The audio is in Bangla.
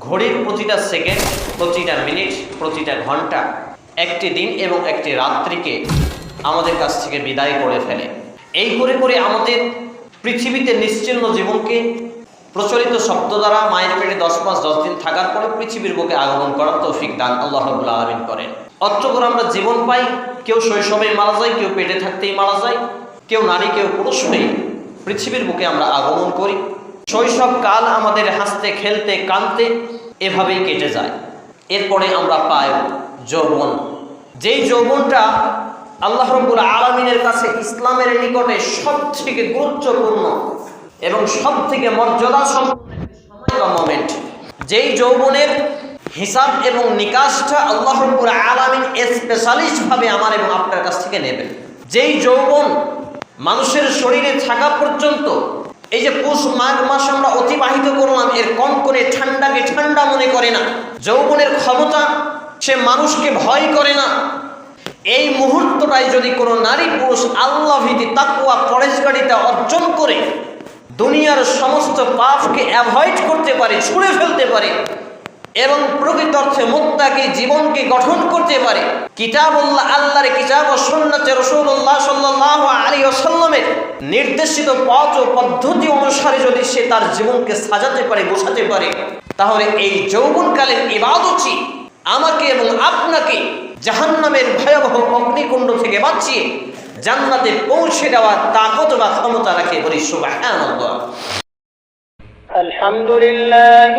ঘড়ির প্রতিটা সেকেন্ড, প্রতিটা মিনিট, প্রতিটা ঘণ্টা একটি দিন এবং একটি রাত্রিকে আমাদের কাছ থেকে বিদায় করে ফেলে। এই করে করে আমাদের পৃথিবীতে নিশ্চিন্ন জীবনকে প্রচলিত শব্দ দ্বারা মায়ের পেটে দশ মাস, দশ দিন থাকার পরে পৃথিবীর বুকে আগমন করার তৌফিক দান আল্লাহ রবুল্লা আলমিন করেন। অত্র করে আমরা জীবন পাই, কেউ শৈশবে মারা যায়, কেউ পেটে থাকতেই মারা যায়, কেউ নারী, কেউ পুরুষ হয়ে পৃথিবীর বুকে আমরা আগমন করি। শৈশব কাল আমাদের হাসতে, খেলতে, কাঁদতে এভাবেই কেটে যায়। এরপরে আমরা পাই যৌবন। যেই যৌবনটা আল্লাহ রব্বুল আলমিনের কাছে ইসলামের নিকটে সব থেকে গুরুত্বপূর্ণ এবং সব থেকে মর্যাদা সম্পন্ন মোমেন্ট যেই যৌবনের হিসাব এবং নিকাশটা আল্লাহ রব্বুল আলমিন স্পেশালিস্টভাবে আমার এবং আপনার কাছ থেকে নেবেন। যেই যৌবন মানুষের শরীরে থাকা পর্যন্ত এই যে পুষ মাঘ মাস আমরা অতিবাহিত করলাম, এর কম করে ঠান্ডাকে ঠান্ডা মনে করে না। যৌবনের ক্ষমতা সে মানুষকে ভয় করে না। এই মুহূর্তটাই যদি কোনো নারী পুরুষ আল্লাহ ভীতি তাকুয়া পরেশগাড়িতে অর্জন করে, দুনিয়ার সমস্ত পাপকে অ্যাভয়েড করতে পারে, ছুঁড়ে ফেলতে পারে, এবং প্রকৃত অর্থে মুক্তাকে জীবনকে গঠন করতে পারে, কিতাবুল্লাহ, আল্লাহর কিতাব ও রসুল্লাহ সাল্লাহ আলী ইসলামের নির্দেশিত পথ ও পদ্ধতি অনুসারে যদি সে তার জীবনকে সাজাতে পারে, গোছাতে পারে, তাহলে এই যৌবনকালের ইবাদতই আমাকে এবং আপনাকে জাহান্নামের ভয়াবহ অগ্নিকুণ্ড থেকে বাঁচিয়ে জান্নাতে পৌঁছে দেওয়ার তাকত বা ক্ষমতা রাখে বলি সুবাহ আলহামদুলিল্লাহ